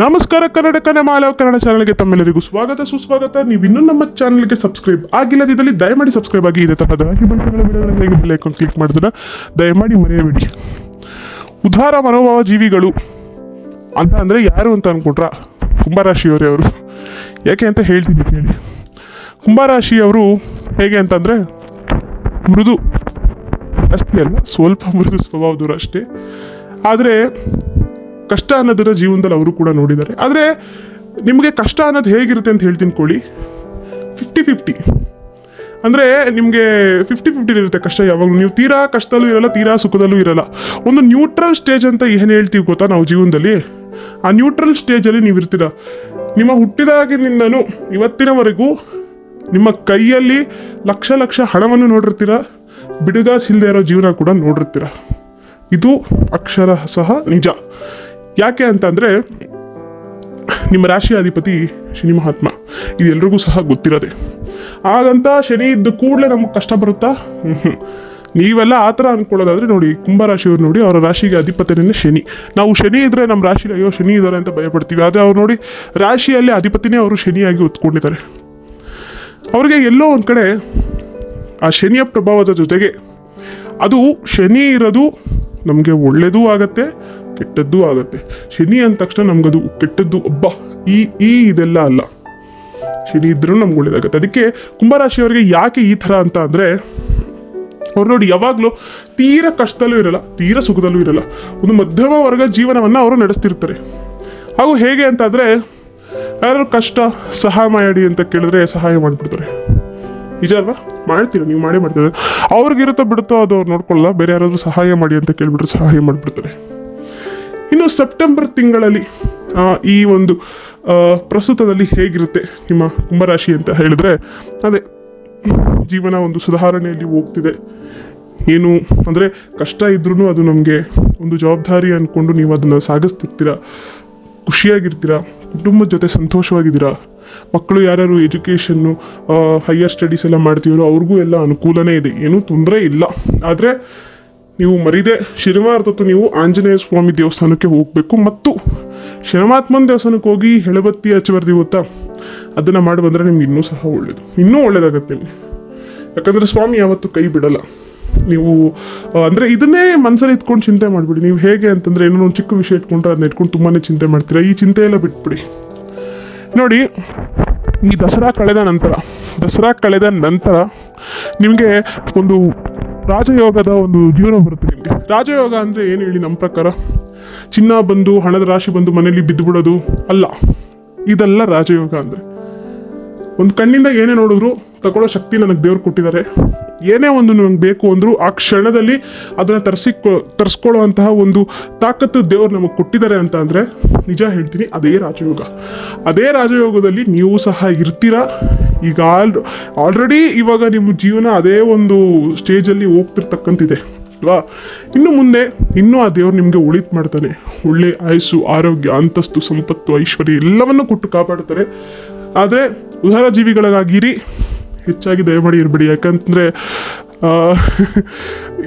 ನಮಸ್ಕಾರ ಕನ್ನಡ ಮಾಲವ ಕನ್ನಡ ಚಾನಲ್ಗೆ ತಮ್ಮೆಲ್ಲರಿಗೂ ಸ್ವಾಗತ, ಸುಸ್ವಾಗತ. ನೀವು ಇನ್ನೂ ನಮ್ಮ ಚಾನಲ್ಗೆ ಸಬ್ಸ್ಕ್ರೈಬ್ ಆಗಿಲ್ಲದಿದ್ದಲ್ಲಿ ದಯಮಾಡಿ ಸಬ್ಸ್ಕ್ರೈಬ್ ಆಗಿ, ಇದೆ ತರಹದ ರಾಶಿ ಭವಿಷ್ಯಗಳ ವಿಡಿಯೋಗಳನ್ನು ಹೇಗೆ ಬೆಲ್ ಐಕಾನ್ ಕ್ಲಿಕ್ ಮಾಡಿದ್ರೆ ದಯಮಾಡಿ ಮರೆಯಬೇಡಿ. ಉದ್ಧಾರ ಮನೋಭಾವ ಜೀವಿಗಳು ಅಂತ ಅಂದರೆ ಯಾರು ಅಂತ ಅನ್ಕೊಂಡ್ರ ಕುಂಭರಾಶಿಯವರೇ ಅವರು. ಯಾಕೆ ಅಂತ ಹೇಳ್ತೀನಿ ಕೇಳಿ. ಕುಂಭರಾಶಿಯವರು ಹೇಗೆ ಅಂತಂದರೆ ಮೃದು. ಅಷ್ಟೇ ಅಲ್ಲ, ಸ್ವಲ್ಪ ಮೃದು ಸ್ವಭಾವದವರು ಅಷ್ಟೇ. ಆದರೆ ಕಷ್ಟ ಅನ್ನೋದನ್ನ ಜೀವನದಲ್ಲಿ ಅವರು ಕೂಡ ನೋಡಿದ್ದಾರೆ. ಆದರೆ ನಿಮಗೆ ಕಷ್ಟ ಅನ್ನೋದು ಹೇಗಿರುತ್ತೆ ಅಂತ ಹೇಳ್ತೀನಿ ಕೊಳ್ಳಿ ಫಿಫ್ಟಿ ಫಿಫ್ಟಿ ಅಂದರೆ ನಿಮಗೆ ಫಿಫ್ಟಿ ಫಿಫ್ಟಿ ಇರುತ್ತೆ ಕಷ್ಟ ಯಾವಾಗಲೂ. ನೀವು ತೀರಾ ಕಷ್ಟದಲ್ಲೂ ಇರಲ್ಲ, ತೀರಾ ಸುಖದಲ್ಲೂ ಇರಲ್ಲ. ಒಂದು ನ್ಯೂಟ್ರಲ್ ಸ್ಟೇಜ್ ಅಂತ ಏನು ಹೇಳ್ತೀವಿ ಗೊತ್ತಾ ನಾವು ಜೀವನದಲ್ಲಿ? ಆ ನ್ಯೂಟ್ರಲ್ ಸ್ಟೇಜಲ್ಲಿ ನೀವು ಇರ್ತೀರ. ನಿಮ್ಮ ಹುಟ್ಟಿದಾಗಿನಿಂದನೂ ಇವತ್ತಿನವರೆಗೂ ನಿಮ್ಮ ಕೈಯಲ್ಲಿ ಲಕ್ಷ ಲಕ್ಷ ಹಣವನ್ನು ನೋಡಿರ್ತೀರ. ಬಿಡುಗಾಸಿಲ್ಲದೆ ಇರೋ ಜೀವನ ಕೂಡ ನೋಡಿರ್ತೀರ. ಇದು ಅಕ್ಷರ ಸಹ ನಿಜ. ಯಾಕೆ ಅಂತಂದರೆ ನಿಮ್ಮ ರಾಶಿ ಅಧಿಪತಿ ಶನಿ ಮಹಾತ್ಮ, ಇದು ಎಲ್ರಿಗೂ ಸಹ ಗೊತ್ತಿರೋದೆ. ಹಾಗಂತ ಶನಿ ಇದ್ದ ಕೂಡಲೇ ನಮಗೆ ಕಷ್ಟ ಬರುತ್ತಾ? ನೀವೆಲ್ಲ ಆ ಥರ ಅನ್ಕೊಳ್ಳೋದಾದ್ರೆ ನೋಡಿ, ಕುಂಭರಾಶಿಯವ್ರು ನೋಡಿ ಅವರ ರಾಶಿಗೆ ಅಧಿಪತಿನೇ ಶನಿ. ನಾವು ಶನಿ ಇದ್ದರೆ ನಮ್ಮ ರಾಶಿಲಿ ಅಯ್ಯೋ ಶನಿ ಇದ್ದಾರೆ ಅಂತ ಭಯಪಡ್ತೀವಿ. ಆದರೆ ಅವ್ರು ನೋಡಿ, ರಾಶಿಯಲ್ಲಿ ಅಧಿಪತಿನೇ ಅವರು ಶನಿಯಾಗಿ ಹೊತ್ಕೊಂಡಿದ್ದಾರೆ. ಅವರಿಗೆ ಎಲ್ಲೋ ಒಂದು ಕಡೆ ಆ ಶನಿಯ ಪ್ರಭಾವದ ಜೊತೆಗೆ ಅದು ಶನಿ ಇರೋದು ನಮಗೆ ಒಳ್ಳೆಯದೂ ಆಗತ್ತೆ ಕೆಟ್ಟದ್ದೂ ಆಗುತ್ತೆ. ಶನಿ ಅಂದ ತಕ್ಷಣ ನಮಗದು ಕೆಟ್ಟದ್ದು ಒಬ್ಬ ಈ ಈ ಇದೆಲ್ಲ ಅಲ್ಲ. ಶನಿ ಇದ್ರೂ ನಮ್ಗೆ ಒಳ್ಳೇದಾಗುತ್ತೆ. ಅದಕ್ಕೆ ಕುಂಭರಾಶಿಯವರಿಗೆ ಯಾಕೆ ಈ ಥರ ಅಂತ ಅಂದರೆ, ಅವ್ರು ನೋಡಿ ಯಾವಾಗಲೂ ತೀರ ಕಷ್ಟದಲ್ಲೂ ಇರಲ್ಲ, ತೀರ ಸುಖದಲ್ಲೂ ಇರಲ್ಲ. ಒಂದು ಮಧ್ಯಮ ವರ್ಗ ಜೀವನವನ್ನು ಅವರು ನಡೆಸ್ತಿರ್ತಾರೆ. ಹಾಗೂ ಹೇಗೆ ಅಂತಂದರೆ ಯಾರು ಕಷ್ಟ, ಸಹಾಯ ಮಾಡಿ ಅಂತ ಕೇಳಿದ್ರೆ ಸಹಾಯ ಮಾಡಿಬಿಡ್ತಾರೆ. ನಿಜ ಅಲ್ವಾ? ಮಾಡ್ತೀರ? ನೀವು ಮಾಡೇ ಮಾಡ್ತೀರ? ಅವ್ರಿಗಿರುತ್ತೋ ಬಿಡುತ್ತೋ ಅದು ಅವ್ರು ನೋಡ್ಕೊಳ್ಳಲ್ಲ, ಬೇರೆ ಯಾರಾದರೂ ಸಹಾಯ ಮಾಡಿ ಅಂತ ಕೇಳಿಬಿಟ್ರೆ ಸಹಾಯ ಮಾಡಿಬಿಡ್ತಾರೆ. ಇನ್ನು ಸೆಪ್ಟೆಂಬರ್ ತಿಂಗಳಲ್ಲಿ ಈ ಒಂದು ಪ್ರಸ್ತುತದಲ್ಲಿ ಹೇಗಿರುತ್ತೆ ನಿಮ್ಮ ಕುಂಭರಾಶಿ ಅಂತ ಹೇಳಿದ್ರೆ, ಅದೇ, ಜೀವನ ಒಂದು ಸುಧಾರಣೆಯಲ್ಲಿ ಹೋಗ್ತಿದೆ. ಏನು ಅಂದರೆ, ಕಷ್ಟ ಇದ್ರೂ ಅದು ನಮಗೆ ಒಂದು ಜವಾಬ್ದಾರಿ ಅಂದ್ಕೊಂಡು ನೀವು ಅದನ್ನು ಸಾಗಿಸ್ತಿರ್ತೀರ, ಖುಷಿಯಾಗಿರ್ತೀರ, ಕುಟುಂಬದ ಜೊತೆ ಸಂತೋಷವಾಗಿದ್ದೀರಾ, ಮಕ್ಕಳು ಯಾರ್ಯಾರು ಎಜುಕೇಷನ್ನು ಹೈಯರ್ ಸ್ಟಡೀಸ್ ಎಲ್ಲ ಮಾಡ್ತೀವೋ ಅವ್ರಿಗೂ ಎಲ್ಲ ಅನುಕೂಲನೇ ಇದೆ. ಏನೂ ತೊಂದರೆ ಇಲ್ಲ. ಆದರೆ ನೀವು ಮರಿದೆ ಶನಿವಾರ ಹೊತ್ತು ನೀವು ಆಂಜನೇಯ ಸ್ವಾಮಿ ದೇವಸ್ಥಾನಕ್ಕೆ ಹೋಗಬೇಕು ಮತ್ತು ಶನಮಾತ್ಮನ ದೇವಸ್ಥಾನಕ್ಕೆ ಹೋಗಿ ಹೆಳಬತ್ತಿ ಹಚ್ಚಬಾರ್ದು ಗೊತ್ತಾ ಅದನ್ನು ಮಾಡಿ ಬಂದರೆ ನಿಮ್ಗೆ ಇನ್ನೂ ಸಹ ಒಳ್ಳೆಯದು ಇನ್ನೂ ಒಳ್ಳೆಯದಾಗತ್ತೆ ನಿಮಗೆ. ಯಾಕಂದರೆ ಸ್ವಾಮಿ ಯಾವತ್ತೂ ಕೈ ಬಿಡಲ್ಲ. ನೀವು ಅಂದರೆ ಇದನ್ನೇ ಮನಸ್ಸಲ್ಲಿ ಇಟ್ಕೊಂಡು ಚಿಂತೆ ಮಾಡಿಬಿಡಿ. ನೀವು ಹೇಗೆ ಅಂತಂದರೆ ಏನೋ ಒಂದು ಚಿಕ್ಕ ವಿಷಯ ಇಟ್ಕೊಂಡ್ರೆ ಅದನ್ನ ಇಟ್ಕೊಂಡು ತುಂಬಾ ಚಿಂತೆ ಮಾಡ್ತೀರಾ? ಈ ಚಿಂತೆ ಎಲ್ಲ ಬಿಟ್ಬಿಡಿ. ನೋಡಿ, ಈ ದಸರಾ ಕಳೆದ ನಂತರ, ದಸರಾ ಕಳೆದ ನಂತರ ನಿಮಗೆ ಒಂದು ರಾಜಯೋಗದ ಒಂದು ಜೀವನ ಬರುತ್ತೆ ನಿಮಗೆ. ರಾಜಯೋಗ ಅಂದರೆ ಏನು ಹೇಳಿ ನಮ್ಮ ಪ್ರಕಾರ? ಚಿನ್ನ ಬಂದು, ಹಣದ ರಾಶಿ ಬಂದು ಮನೆಯಲ್ಲಿ ಬಿದ್ದುಬಿಡೋದು ಅಲ್ಲ. ಇದೆಲ್ಲ ರಾಜಯೋಗ ಅಂದರೆ. ಒಂದು ಕಣ್ಣಿಂದ ಏನೇ ನೋಡಿದ್ರು ತಗೊಳ್ಳೋ ಶಕ್ತಿ ನನಗೆ ದೇವ್ರು ಕೊಟ್ಟಿದ್ದಾರೆ. ಏನೇ ಒಂದು ನನಗೆ ಬೇಕು ಅಂದರೂ ಆ ಕ್ಷಣದಲ್ಲಿ ಅದನ್ನು ತರಿಸಿ ತರಿಸ್ಕೊಳ್ಳುವಂತಹ ಒಂದು ತಾಕತ್ತು ದೇವ್ರು ನಮಗೆ ಕೊಟ್ಟಿದ್ದಾರೆ ಅಂತ ಅಂದರೆ ನಿಜ ಹೇಳ್ತೀನಿ, ಅದೇ ರಾಜಯೋಗ. ಅದೇ ರಾಜಯೋಗದಲ್ಲಿ ನೀವು ಸಹ ಇರ್ತೀರಾ? ಈಗ ಆಲ್ ಆಲ್ರೆಡಿ ಇವಾಗ ನಿಮ್ಮ ಜೀವನ ಅದೇ ಒಂದು ಸ್ಟೇಜಲ್ಲಿ ಹೋಗ್ತಿರ್ತಕ್ಕಂತಿದೆ, ಅಲ್ವಾ? ಇನ್ನು ಮುಂದೆ, ಇನ್ನೂ ಆ ದೇವ್ರು ನಿಮಗೆ ಉಳಿತು ಮಾಡ್ತಾನೆ. ಒಳ್ಳೆ ಆಯಸ್ಸು, ಆರೋಗ್ಯ, ಅಂತಸ್ತು, ಸಂಪತ್ತು, ಐಶ್ವರ್ಯ ಎಲ್ಲವನ್ನು ಕೊಟ್ಟು ಕಾಪಾಡ್ತಾರೆ. ಆದರೆ ಉದಾರ ಜೀವಿಗಳಿಗಾಗಿರಿ, ಹೆಚ್ಚಾಗಿ ದಯಮಾಡಿ ಇರಬೇಡಿ. ಯಾಕಂತಂದರೆ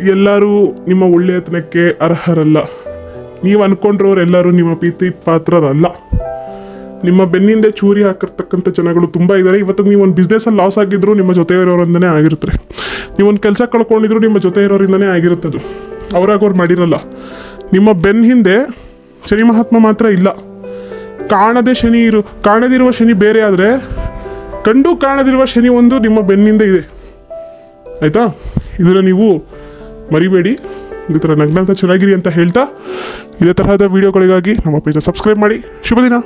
ಎಲ್ಲರೂ ನಿಮ್ಮ ಒಳ್ಳೆಯತನಕ್ಕೆ ಅರ್ಹರಲ್ಲ. ನೀವು ಅನ್ಕೊಂಡ್ರವ್ರೆಲ್ಲರೂ ನಿಮ್ಮ ಪ್ರೀತಿ ಪಾತ್ರರಲ್ಲ. ನಿಮ್ಮ ಬೆನ್ನಿಂದೆ ಚೂರಿ ಹಾಕಿರ್ತಕ್ಕಂಥ ಜನಗಳು ತುಂಬ ಇದ್ದಾರೆ. ಇವತ್ತು ನೀವು ಒಂದು ಬಿಸ್ನೆಸ್ಸಲ್ಲಿ ಲಾಸ್ ಆಗಿದ್ರು ನಿಮ್ಮ ಜೊತೆ ಇರೋರಿಂದನೇ ಆಗಿರುತ್ತೆ. ನೀವು ಒಂದು ಕೆಲಸ ಕಳ್ಕೊಂಡಿದ್ರು ನಿಮ್ಮ ಜೊತೆ ಇರೋರಿಂದನೇ ಆಗಿರುತ್ತದು ಅವ್ರಾಗವ್ರು ಮಾಡಿರಲ್ಲ. ನಿಮ್ಮ ಬೆನ್ನ ಹಿಂದೆ ಶನಿ ಮಹಾತ್ಮ ಮಾತ್ರ ಇಲ್ಲ. ಕಾಣದೇ ಶನಿ ಇರು, ಕಾಣದಿರುವ ಶನಿ ಬೇರೆ ಆದರೆ ಕಂಡು ಕಾಣದಿರುವ ಶನಿ ಒಂದು ನಿಮ್ಮ ಬೆನ್ನಿಂದ ಇದೆ. ಆಯಿತಾ? ಇದರ ನೀವು ಮರಿಬೇಡಿ. ಇದೇ ಥರ ನಗ್ನಂತ ಚೆನ್ನಾಗಿರಿ ಅಂತ ಹೇಳ್ತಾ, ಇದೇ ತರಹದ ವಿಡಿಯೋಗಳಿಗಾಗಿ ನಮ್ಮ ಪೇಜ್ನ ಸಬ್ಸ್ಕ್ರೈಬ್ ಮಾಡಿ. ಶುಭ ದಿನ